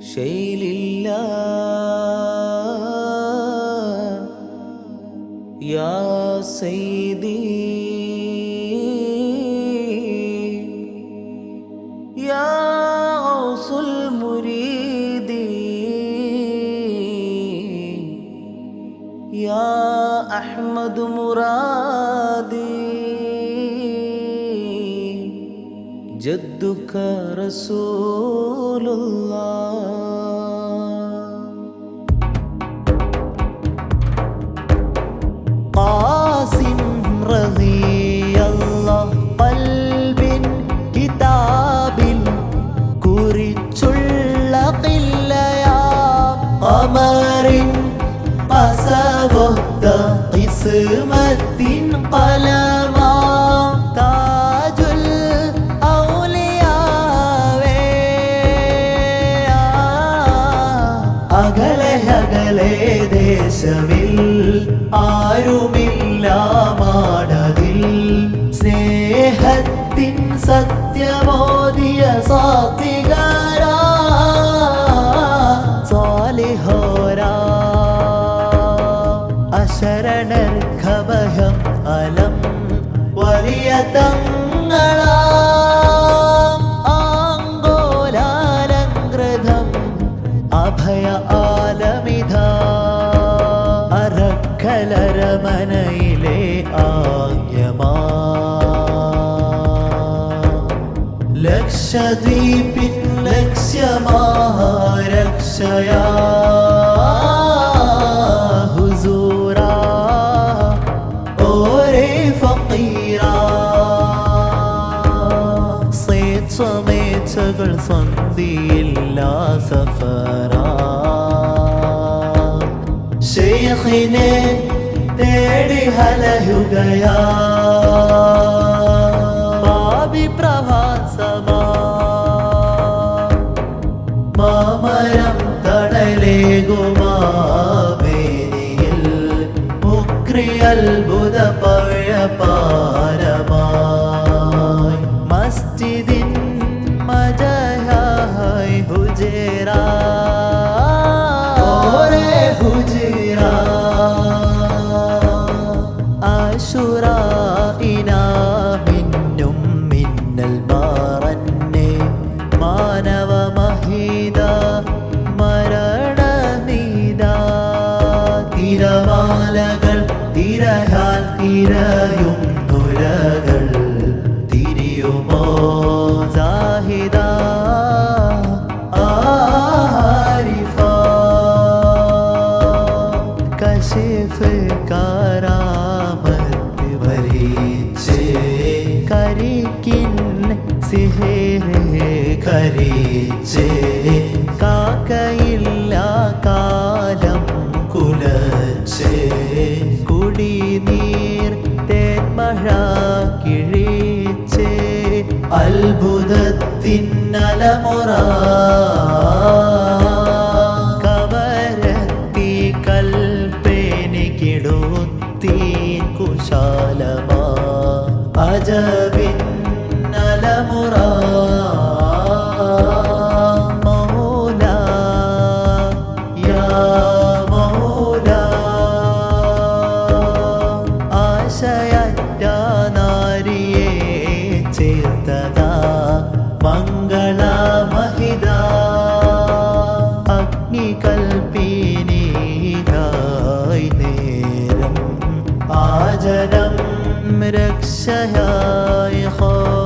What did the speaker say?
شيء لله يا سيدي يا غوص المريد يا أحمد مراد جدك رسول الله قاسم رضي الله قلب كتاب കുറിച്ചുള്ള കില്ലയാ കമറിൻ പസവൊത്ത കിസ്മത്തിൻ കലമാ അകലെ അകലെ ദേശമിൽ ആരുമില്ല മാടതിൽ. സ്നേഹത്തിൻ സത്യമോദിയ സാത്വികാരാ അറക്കലരമനയിലെ ആഗ്യമാ ലക്ഷദ്വീപിൻ ലക്ഷ്യമാരക്ഷയാ ഹുസൂറാ ഓരേ ഫക്കീറാ സ്വേച്ഛമേച്ഛകൾ സന്ധിയില്ല സഫറാ ശേഖിനെ തേടി ഹലയുകയാ. പാപി പ്രവാസമാ. മാമരം തടലേകുമാവേദിയിൽ ഉക്രി അത്ഭുത പഴപാരമായി തിരമാലകൾ തിരയാൽ തിരയും നുരകൾ തിരിയുമോ? സാഹിദ ആരിഫ. കശിഫ് ഭരിച്ചേ കരിക്കിൻ സിഹേരെ കരിച്ചേ കാക്കയില്ല കാലം കുലച്ചേ. കുടിനീർ തേന്മഴ കിഴിച്ചേ. അത്ഭുതത്തിൻ അലമുറ ആശയറ്റ നാരിയെ ചേർത്തതാ മംഗളമഹിത അഗ്നി കൽപ്പിനീതായി നേരം ആജനം عمرك يخاف